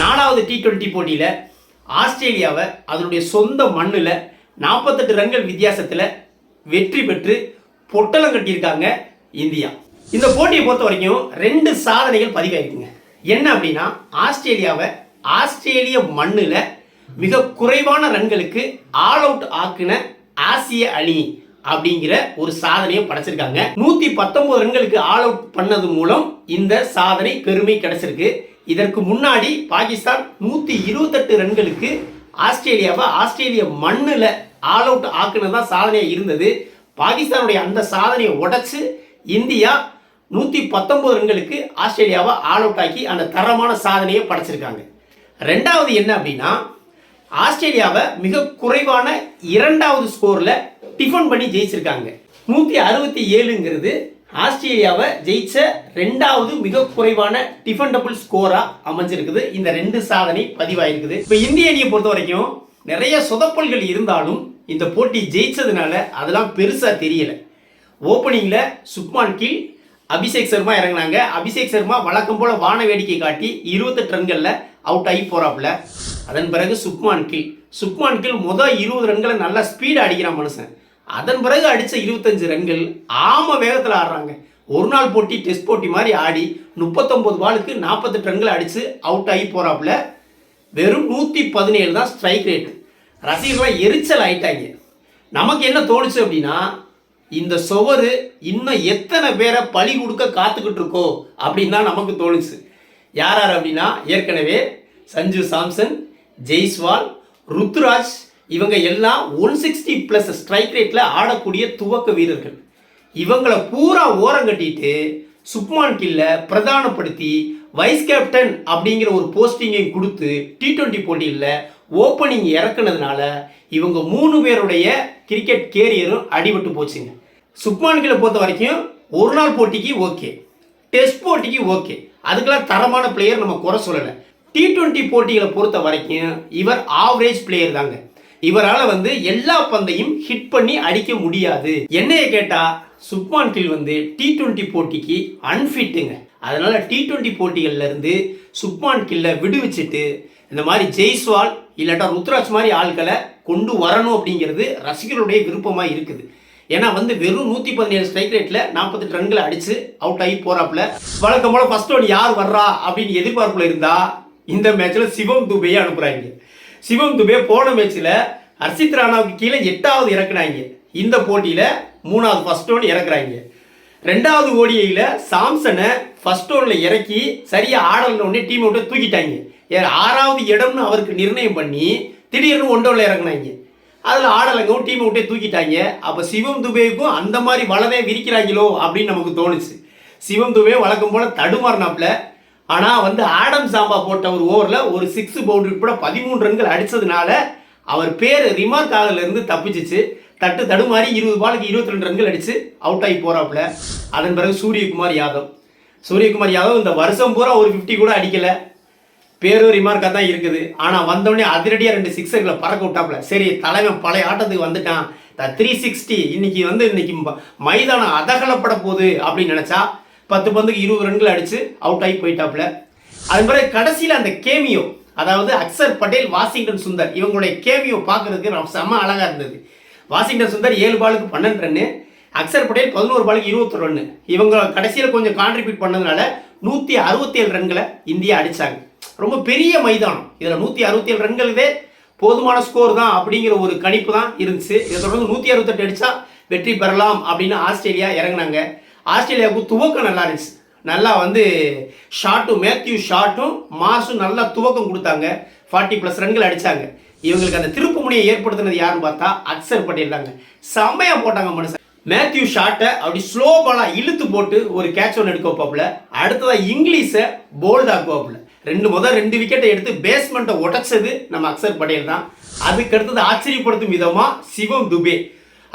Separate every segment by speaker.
Speaker 1: நாலாவது D twenty போட்டியில் ஆஸ்திரேலியாவை அதனுடைய சொந்த மண்ணில் நாற்பத்தெட்டு ரன்கள் வித்தியாசத்தில் வெற்றி பெற்று பொட்டலம் கட்டியிருக்காங்க இந்தியா. இந்த போட்டியை பொறுத்த வரைக்கும் ரெண்டு சாதனைகள் பதிவாயிருக்குங்க. என்ன அப்படின்னா ஆஸ்திரேலியாவை ஆஸ்திரேலிய மண்ணில் மிக குறைவான ரன்களுக்கு ஆல் அவுட் ஆக்குன ஆசிய அணி அப்படிங்கிற ஒரு சாதனையை படைச்சிருக்காங்க. நூத்தி பத்தொன்பது ரன்களுக்கு ஆல் அவுட் பண்ணது மூலம் இந்த சாதனை பெருமை கிடைச்சிருக்கு. இதற்கு முன்னாடி பாகிஸ்தான் நூற்றி இருபத்தெட்டு ரன்களுக்கு ஆஸ்திரேலியாவை ஆஸ்திரேலிய மண்ணில் ஆல் அவுட் ஆக்குனது தான் சாதனையாக இருந்தது. பாகிஸ்தானுடைய அந்த சாதனையை உடைச்சு இந்தியா நூற்றி பத்தொன்பது ரன்களுக்கு ஆஸ்திரேலியாவை ஆல் அவுட் ஆக்கி அந்த தரமான சாதனையை படைச்சிருக்காங்க. ரெண்டாவது என்ன அப்படின்னா ஆஸ்திரேலியாவை மிக குறைவான இரண்டாவது ஸ்கோரில் டிஃபன் பண்ணி ஜெயிச்சிருக்காங்க. நூற்றி அறுபத்தி ஏழுங்கிறது ஆஸ்திரேலியாவை ஜெயிச்ச ரெண்டாவது மிக குறைவான டிஃபெண்டபிள் ஸ்கோரா அமைஞ்சிருக்குது. இந்த ரெண்டு சாதனை பதிவாயிருக்குது. இப்போ இந்திய அணியை பொறுத்த வரைக்கும் நிறைய சொதப்பல்கள் இருந்தாலும் இந்த போட்டி ஜெயிச்சதுனால அதெல்லாம் பெருசாக தெரியல. ஓப்பனிங்கில் சுப்மான் கீழ் அபிஷேக் சர்மா இறங்குனாங்க. அபிஷேக் சர்மா வழக்கம் போல வான வேடிக்கை காட்டி இருபத்தெட்டு ரன்களில் அவுட் ஆகி போகிறாப்புல அதன் பிறகு சுப்மான் கீழ். சுப்மான் கீழ் முதல் இருபது ரன்களை நல்லா ஸ்பீடாக அடிக்கிறான் மனுஷன். அதன் பிறகு அடித்த இருபத்தஞ்சு ரன்கள் ஆம வேகத்தில் ஆடுறாங்க. ஒரு நாள் போட்டி டெஸ்ட் போட்டி மாதிரி ஆடி முப்பத்தொம்பது பாலுக்கு நாற்பத்தெட்டு ரன்களை அடித்து அவுட் ஆகி போகிறாப்புல வெறும் நூற்றி பதினேழு தான் ஸ்ட்ரைக் ரேட்டு ரசிகர்கள்லாம் எரிச்சல் ஆயிட்டாங்க. நமக்கு என்ன தோணுச்சு அப்படின்னா இந்த சுவரு இன்னும் எத்தனை பேரை பழி கொடுக்க காத்துக்கிட்டு இருக்கோ அப்படின்னு தான் நமக்கு தோணுச்சு. யார் யார் அப்படின்னா ஏற்கனவே சஞ்சு சாம்சன் ஜெய்ஸ்வால் ருத்ராஜ் இவங்க எல்லாம் ஒன் சிக்ஸ்டி ப்ளஸ் ஸ்ட்ரைக் ரேட்டில் ஆடக்கூடிய துவக்க வீரர்கள். இவங்களை பூரா ஓரம் கட்டிட்டு சுப்மான் கில்ல பிரதானப்படுத்தி வைஸ் கேப்டன் அப்படிங்கிற ஒரு போஸ்டிங்கை கொடுத்து டி டுவெண்ட்டி போட்டியில் ஓப்பனிங் இறக்குனதுனால இவங்க மூணு பேருடைய கிரிக்கெட் கேரியரும் அடிபட்டு போச்சுங்க. சுப்மான் கில்லை பொறுத்த வரைக்கும் ஒரு நாள் போட்டிக்கு ஓகே டெஸ்ட் போட்டிக்கு ஓகே அதுக்கெல்லாம் தரமான பிளேயர் நம்ம குறை சொல்லலை. டி டுவெண்ட்டி போட்டிகளை பொறுத்த வரைக்கும் இவர் ஆவரேஜ் பிளேயர் தாங்க. இவரால் வந்து எல்லா பந்தையும் ஹிட் பண்ணி அடிக்க முடியாது. என்னைய கேட்டா சுப்மான் கில் வந்து டி டுவெண்ட்டி போட்டிக்கு அன்ஃபிட்டுங்க அதனால டி டுவெண்ட்டி போட்டிகள்ல இருந்து சுப்மான் கில்ல விடுவிச்சிட்டு இந்த மாதிரி ஜெய்ஸ்வால் இல்லாட்டா ருத்ராஜ் மாதிரி ஆட்களை கொண்டு வரணும் அப்படிங்கிறது ரசிகர்களுடைய விருப்பமாக இருக்குது. ஏன்னா வந்து வெறும் நூற்றி பதினேழு ஸ்ட்ரைக் ரேட்டில் நாற்பத்தெட்டு ரன்களை அடித்து அவுட் ஆகி போறாப்புல. வழக்கம் போல ஃபர்ஸ்ட் ஒன் யார் வர்றா அப்படின்னு எதிர்பார்ப்புல இருந்தா இந்த மேட்ச்சில் சிவம் துபையை அனுப்புகிறாங்க சிவம் துபே போன மேட்ச்சில் ஹர்ஷித் ராணாவுக்கு கீழே எட்டாவது இறக்குனாங்க. இந்த போட்டியில் மூணாவது ஃபர்ஸ்ட் ஒன் இறக்குறாங்க. ரெண்டாவது ஓடிஐயில் சாம்சனை ஃபர்ஸ்ட் ஓவரில் இறக்கி சரியாக ஆடல உடனே டீம் விட்டு தூக்கிட்டாங்க. ஏ ஆறாவது இடம்னு அவருக்கு நிர்ணயம் பண்ணி திடீர்னு ஒன்றோவில் இறக்குனாங்க. அதில் ஆடலங்கவும் டீமை விட்டே தூக்கிட்டாங்க. அப்போ சிவம் துபேவுக்கும் அந்த மாதிரி வளவே விரிக்கிறாங்களோ அப்படின்னு நமக்கு தோணுச்சு. சிவம் துபே வழக்கம் போல் தடுமாறினாப்புல ஆனால் வந்து ஆடம் சாம்பா போட்ட ஒரு ஓவரில் ஒரு சிக்ஸ் பவுண்டரி கூட பதிமூணு ரன்கள் அடித்ததுனால அவர் பேர் ரிமார்க் ஆகலேருந்து தப்பிச்சிச்சு. தட்டு தடுமாறி இருபது பாலுக்கு இருபத்தி ரெண்டு ரன்கள் அடித்து அவுட் ஆகி போகிறாப்புல அதன் பிறகு சூரியகுமார் யாதவ். சூரியகுமார் யாதவ் இந்த வருஷம் பூரா ஒரு ஃபிஃப்டி கூட அடிக்கலை. பேரும் ரிமார்க்காக தான் இருக்குது. ஆனால் வந்தோடனே அதிரடியாக ரெண்டு சிக்ஸர்களை பறக்க விட்டாப்புல. சரி தலைவன் பழைய ஆட்டத்துக்கு வந்துட்டான். த்ரீ சிக்ஸ்டி இன்னைக்கு வந்து இன்னைக்கு ம- மைதானம் அதகலப்பட போகுது அப்படின்னு நினச்சா பத்து பந்துக்கு இருபது ரன்கள் அடித்து அவுட் ஆகி போயிட்டாப்புல. அதன் பிறகு கடைசியில் அந்த கேமியோ அதாவது அக்சர் பட்டேல் வாஷிங்டன் சுந்தர் இவங்களுடைய கேமியோ பார்க்கறதுக்கு ரொம்ப செம்ம அழகாக இருந்தது. வாஷிங்டன் சுந்தர் ஏழு பாலுக்கு பன்னெண்டு ரன்னு அக்சர் பட்டேல் பதினோரு பாலுக்கு இருபத்தொரு ரன்னு. இவங்க கடைசியில் கொஞ்சம் கான்ட்ரிபியூட் பண்ணதுனால நூற்றி அறுபத்தி ஏழு ரன்களை இந்தியா அடித்தாங்க ரொம்ப பெரிய மைதானம். இதில் நூற்றி அறுபத்தி ஏழு ரன்களுதே போதுமான ஸ்கோர் தான் அப்படிங்கிற ஒரு கணிப்பு தான் இருந்துச்சு. இதை தொடர்ந்து நூற்றி அறுபத்தெட்டு அடித்தா வெற்றி பெறலாம் அப்படின்னு ஆஸ்திரேலியா இறங்குனாங்க. ஆஸ்திரேலியாவுக்கு துவக்கம் நல்லா இருந்துச்சு. நல்லா வந்து ஷாட்டும் மேத்யூ ஷாட்டும் மாசும் நல்லா துவக்கம் கொடுத்தாங்க. ஃபார்ட்டி ப்ளஸ் ரன்கள் அடித்தாங்க இவங்களுக்கு அந்த திருப்பு முனையை ஏற்படுத்தினது யாருன்னு பார்த்தா அக்சர் பட்டேல் தாங்க. போட்டாங்க மனுஷன். மேத்யூ ஷாட்டை அப்படி ஸ்லோ பாலாக இழுத்து போட்டு ஒரு கேட்ச் ஒன்று எடுக்க வைப்பாப்புல அடுத்ததா இங்கிலீஷை போல்ட் ஆக்குவாப்புல. ரெண்டு முதல் ரெண்டு விக்கெட்டை எடுத்து பேஸ்மெண்ட்டை உடைச்சது நம்ம அக்சர் பட்டேல் தான். அதுக்கடுத்தது ஆச்சரியப்படுத்தும் விதமாக சிவம் துபே.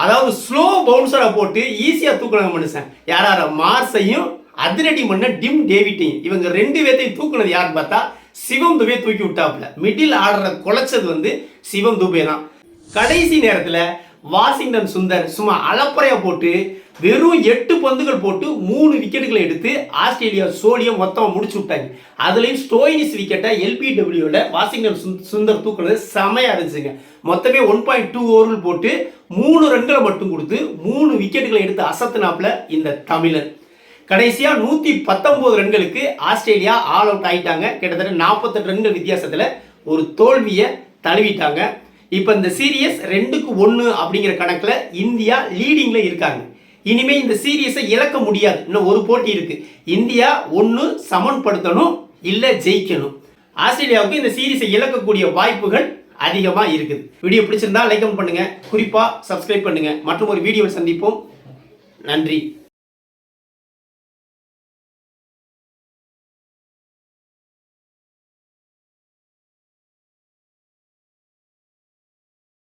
Speaker 1: அதாவது ஸ்லோ பவுன்சரை போட்டு ஈஸியாக தூக்குனாங்க மனுஷன். யார் யார மார்ஸையும் அதிரடி பண்ண டிம் டேவிட்டையும். இவங்க ரெண்டு பேர்த்தையும் தூக்குனது யாருன்னு பார்த்தா சிவம் துபே தூக்கி விட்டாப்புல. மிடில் ஆர்டரை குலைச்சது வந்து சிவம் துபே தான். கடைசி நேரத்தில் வாஷிங்டன் சுந்தர் சும்மா அலப்பறையா போட்டு வெறும் எட்டு பந்துகள் போட்டு மூணு விக்கெட்டுகளை எடுத்து ஆஸ்திரேலியா சோழியை மொத்தமாக முடிச்சு விட்டாங்க. அதுலேயும் ஸ்டோயினிஸ் விக்கெட்டை எல்பிடபிள்யூவில் வாஷிங்டன் சுந்தர் தூக்குனது செமையாக இருந்துச்சுங்க. மொத்தமே ஒன் பாயிண்ட் டூ ஓவர்கள் போட்டு மூணு ரன்களை மட்டும் கொடுத்து மூணு விக்கெட்டுகளை எடுத்து அசத்துனாப்ல இந்த தமிழன் கடைசியாக நூற்றி பத்தொம்போது ரன்களுக்கு ஆஸ்திரேலியா ஆல் அவுட் ஆகிட்டாங்க கிட்டத்தட்ட நாற்பத்தெட்டு ரன்கள் வித்தியாசத்தில் ஒரு தோல்வியை தழுவிட்டாங்க. இப்போ இந்த சீரியஸ் ரெண்டுக்கு ஒன்று அப்படிங்கிற கணக்கில் இந்தியா லீடிங்கில் இருக்காங்க. இனிமேல் இந்த சீரியஸை இழக்க முடியாது. இன்னும் ஒரு போட்டி இருக்குது இந்தியா ஒன்று சமன்படுத்தணும் இல்லை ஜெயிக்கணும். ஆஸ்திரேலியாவுக்கு இந்த சீரீஸை இழக்கக்கூடிய வாய்ப்புகள் அதிகமாக இருக்குது. வீடியோ பிடிச்சிருந்தா லைக் பண்ணுங்கள் குறிப்பாக சப்ஸ்கிரைப் பண்ணுங்கள் மற்றும் ஒரு வீடியோவில் சந்திப்போம். நன்றி.